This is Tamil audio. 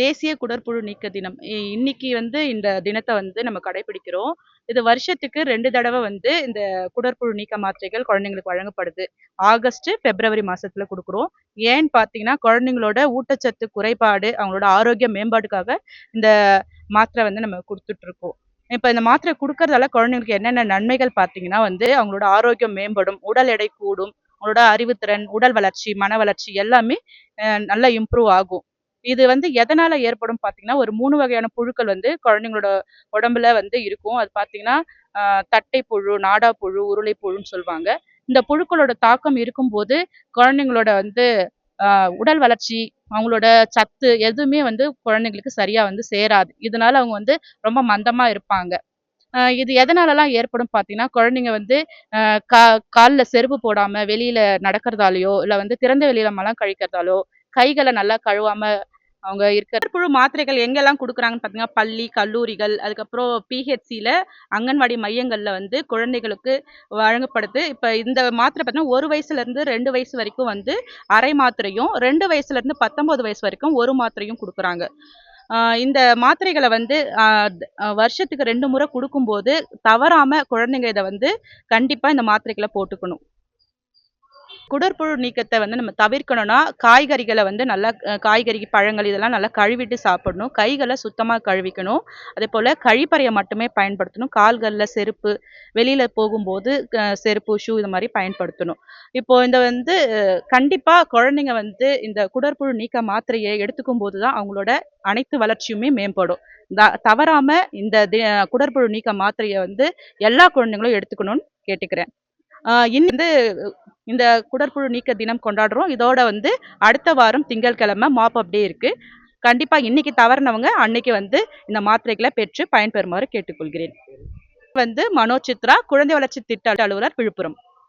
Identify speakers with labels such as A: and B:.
A: தேசிய குடற்புழு நீக்க தினம். இன்னைக்கு வந்து இந்த தினத்தை வந்து நம்ம கடைபிடிக்கிறோம். இது வருஷத்துக்கு ரெண்டு தடவை வந்து இந்த குடற்புழு நீக்க மாத்திரைகள் குழந்தைங்களுக்கு வழங்கப்படுது. ஆகஸ்ட் பிப்ரவரி மாசத்துல கொடுக்குறோம். ஏன்னு பார்த்தீங்கன்னா குழந்தைங்களோட ஊட்டச்சத்து குறைபாடு அவங்களோட ஆரோக்கிய மேம்பாட்டுக்காக இந்த மாத்திரை வந்து நம்ம கொடுத்துட்டு இருக்கோம் இப்போ இந்த மாத்திரை கொடுக்கறதால குழந்தைங்களுக்கு என்னென்ன நன்மைகள் பார்த்தீங்கன்னா வந்து அவங்களோட ஆரோக்கியம் மேம்படும் உடல் எடை கூடும் அவங்களோட அறிவுத்திறன் உடல் வளர்ச்சி மன வளர்ச்சி எல்லாமே நல்லா இம்ப்ரூவ் ஆகும். இது வந்து எதனால ஏற்படும் பார்த்தீங்கன்னா ஒரு மூணு வகையான புழுக்கள் வந்து குழந்தைங்களோட உடம்புல வந்து இருக்கும். அது பார்த்தீங்கன்னா தட்டை புழு நாடா புழு உருளை புழுன்னு சொல்லுவாங்க. இந்த புழுக்களோட தாக்கம் இருக்கும்போது குழந்தைங்களோட வந்து உடல் வளர்ச்சி அவங்களோட சத்து எதுவுமே வந்து குழந்தைங்களுக்கு சரியா வந்து சேராது. இதனால அவங்க வந்து ரொம்ப மந்தமா இருப்பாங்க. இது எதனாலலாம் ஏற்படும் பார்த்தீங்கன்னா குழந்தைங்க வந்து கா காலில் செருப்பு போடாமல் வெளியில் நடக்கிறதாலயோ இல்லை வந்து திறந்த வெளியில மலம் கழிக்கிறதாலோ கைகளை நல்லா கழுவாம அவங்க இருக்கிற புழு மாத்திரைகள் எங்கெல்லாம் கொடுக்குறாங்கன்னு பார்த்தீங்கன்னா பள்ளி கல்லூரிகள் அதுக்கப்புறம் பிஹெச்சியில் அங்கன்வாடி மையங்களில் வந்து குழந்தைகளுக்கு வழங்கப்படுது. இப்போ இந்த மாத்திரை பார்த்தீங்கன்னா ஒரு வயசுலேருந்து ரெண்டு வயசு வரைக்கும் வந்து அரை மாத்திரையும் ரெண்டு வயசுலேருந்து பத்தொம்போது வயசு வரைக்கும் ஒரு மாத்திரையும் கொடுக்குறாங்க. இந்த மாத்திரைகளை வந்து வருஷத்துக்கு ரெண்டு முறை கொடுக்கும்போது தவறாமல் குழந்தைங்க இதை வந்து கண்டிப்பாக இந்த மாத்திரைகளை போட்டுக்கணும். குடற்புழு நீக்கத்தை வந்து நம்ம தவிர்க்கணும்னா காய்கறிகளை வந்து நல்லா காய்கறி பழங்கள் இதெல்லாம் நல்லா கழுவிட்டு சாப்பிடணும். கைகளை சுத்தமாக கழுவிக்கணும். அதே போல் கழிப்பறையை மட்டுமே பயன்படுத்தணும். கால்களில் செருப்பு வெளியில் போகும்போது செருப்பு ஷூ இது மாதிரி பயன்படுத்தணும். இப்போது இந்த வந்து கண்டிப்பாக குழந்தைங்க வந்து இந்த குடற்புழு நீக்க மாத்திரையை எடுத்துக்கும் போது தான் அவங்களோட அனைத்து வளர்ச்சியுமே மேம்படும். த- தவறாம இந்த தி- குடற்புழு நீக்க மாத்திரையை வந்து எல்லா குழந்தைங்களும் எடுத்துக்கணும்னு கேட்டுக்கிறேன். இன்னும் வந்து இந்த குடற்புழு நீக்க தினம் கொண்டாடுறோம். இதோட வந்து அடுத்த வாரம் திங்கட்கிழமை மாப் அப்டே இருக்குது இருக்கு. கண்டிப்பா இன்னைக்கு தவறினவங்க அன்னைக்கு வந்து இந்த மாத்திரைகளை பெற்று பயன்பெறுமாறு கேட்டுக்கொள்கிறேன். வந்து மனோ சித்ரா குழந்தை வளர்ச்சி திட்ட அலுவலர் விழுப்புரம்.